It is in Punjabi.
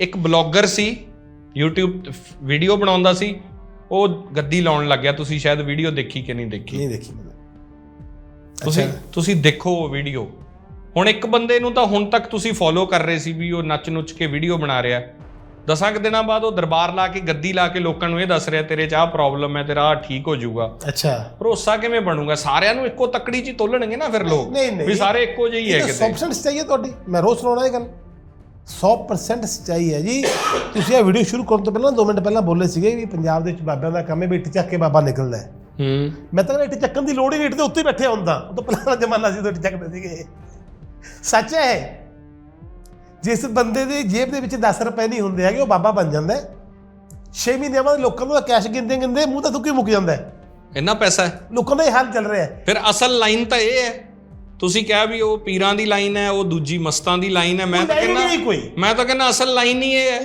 ਇੱਕ ਬਲੌਗਰ ਸੀ YouTube ਵੀਡੀਓ ਬਣਾਉਂਦਾ ਸੀ ਉਹ ਗੱਦੀ ਲਾਉਣ ਲੱਗਿਆ। ਤੁਸੀਂ ਸ਼ਾਇਦ ਵੀਡੀਓ ਦੇਖੀ ਕਿ ਨਹੀਂ ਦੇਖੀ? ਨਹੀਂ ਦੇਖੀ ਤੁਸੀਂ ਤੁਸੀਂ ਦੇਖੋ ਉਹ ਵੀਡੀਓ ਹੁਣ ਇੱਕ ਬੰਦੇ ਨੂੰ ਤਾਂ ਹੁਣ ਤੱਕ ਤੁਸੀਂ ਫੋਲੋ ਕਰ ਰਹੇ ਸੀ ਵੀ ਉਹ ਨੱਚ ਨੁੱਚ ਕੇ ਵੀਡੀਓ ਬਣਾ ਰਿਹਾ। ਹੈ। ਦਸਾਂ ਕੁ ਦਿਨਾਂ ਬਾਅਦ ਉਹ ਦਰਬਾਰ ਲਾ ਕੇ ਗੱਦੀ ਲਾ ਕੇ ਲੋਕਾਂ ਨੂੰ ਇਹ ਦੱਸ ਰਿਹਾ ਤੇਰੇ 'ਚ ਆਹ ਪ੍ਰੋਬਲਮ ਹੈ ਤੇਰਾ ਆਹ ਠੀਕ ਹੋ ਜਾਊਗਾ। ਅੱਛਾ। ਭਰੋਸਾ ਕਿਵੇਂ ਬਣੂਗਾ? ਸਾਰਿਆਂ ਨੂੰ ਇੱਕੋ ਤੱਕੜੀ 'ਚ ਹੀ ਤੋਲਣਗੇ ਨਾ ਫਿਰ ਲੋਕ। ਨਹੀਂ, ਨਹੀਂ। ਵੀ ਸਾਰੇ ਇੱਕੋ ਜਿਹੇ ਹੀ ਹੈ ਇਹ ਕਿਤੇ। 100% ਸੱਚਾਈ ਹੈ ਤੁਹਾਡੀ। ਮੈਂ ਰੋਜ਼ ਸੁਣਾਉਣਾ ਇਹ ਗੱਲ। 100% ਸੱਚਾਈ ਹੈ ਜੀ। ਤੁਸੀਂ ਇਹ ਵੀਡੀਓ ਸ਼ੁਰੂ ਕਰਨ ਤੋਂ ਪਹਿਲਾਂ 2 ਮਿੰਟ ਪਹਿਲਾਂ ਬੋਲੇ ਸੀਗੇ ਵੀ ਪੰਜਾਬ ਦੇ ਵਿੱਚ ਬਾਬਿਆਂ ਦਾ ਕੰਮ ਹੈ ਵੀ ਇੱਟ ਚੱਕ ਕੇ ਬਾਬਾ ਨਿਕਲਦਾ ਹੈ। ਹੂੰ। ਮੈਂ ਤਾਂ ਕਹਿੰਦਾ ਇੱਟ ਚੱਕਣ ਦੀ ਲੋੜ ਹੀ ਨਹੀਂ ਇੱਟ ਦੇ ਉੱਤੇ ਬੈਠੇ ਹੁੰਦਾ ਉਹ ਤਾਂ ਪਹਿਲਾਂ ਦਾ ਜ਼ਮਾਨਾ ਸੀ ਇੱਟ ਚੱਕਦੇ ਸੀਗੇ। ਸੱਚ ਹੈ ਜਿਸ ਬੰਦੇ ਦੀ ਜੇਬ ਦੇ ਵਿੱਚ 10 ਰੁਪਏ ਨਹੀਂ ਹੁੰਦੇ ਹੈਗੇ ਉਹ ਬਾਬਾ ਬਣ ਜਾਂਦਾ ਹੈ। 6 ਮਹੀਨਿਆਂ ਬਾਅਦ ਲੋਕਾਂ ਨੂੰ ਕੈਸ਼ ਗਿਣਦੇ ਗਿਣਦੇ ਮੂੰਹ ਤਾਂ ਥੁੱਕੀ ਮੁੱਕ ਜਾਂਦਾ ਹੈ। ਇੰਨਾ ਪੈਸਾ ਹੈ। ਲੋਕਾਂ ਦਾ ਇਹ ਹਾਲ ਚੱਲ ਰਿਹਾ ਹੈ। ਫਿਰ ਅਸਲ ਲਾਈਨ ਤਾਂ ਇਹ ਹੈ ਤੁਸੀਂ ਕਿਹਾ ਵੀ ਉਹ ਪੀਰਾਂ ਦੀ ਲਾਈਨ ਹੈ ਉਹ ਦੂਜੀ ਮਸਤਾਂ ਦੀ ਲਾਈਨ ਹੈ ਮੈਂ ਤਾਂ ਲਾਈਨ ਹੀ ਕਹਿੰਦਾ ਕੋਈ। ਮੈਂ ਤਾਂ ਕਹਿੰਦਾ ਅਸਲ ਲਾਈਨ ਹੀ ਇਹ ਹੈ।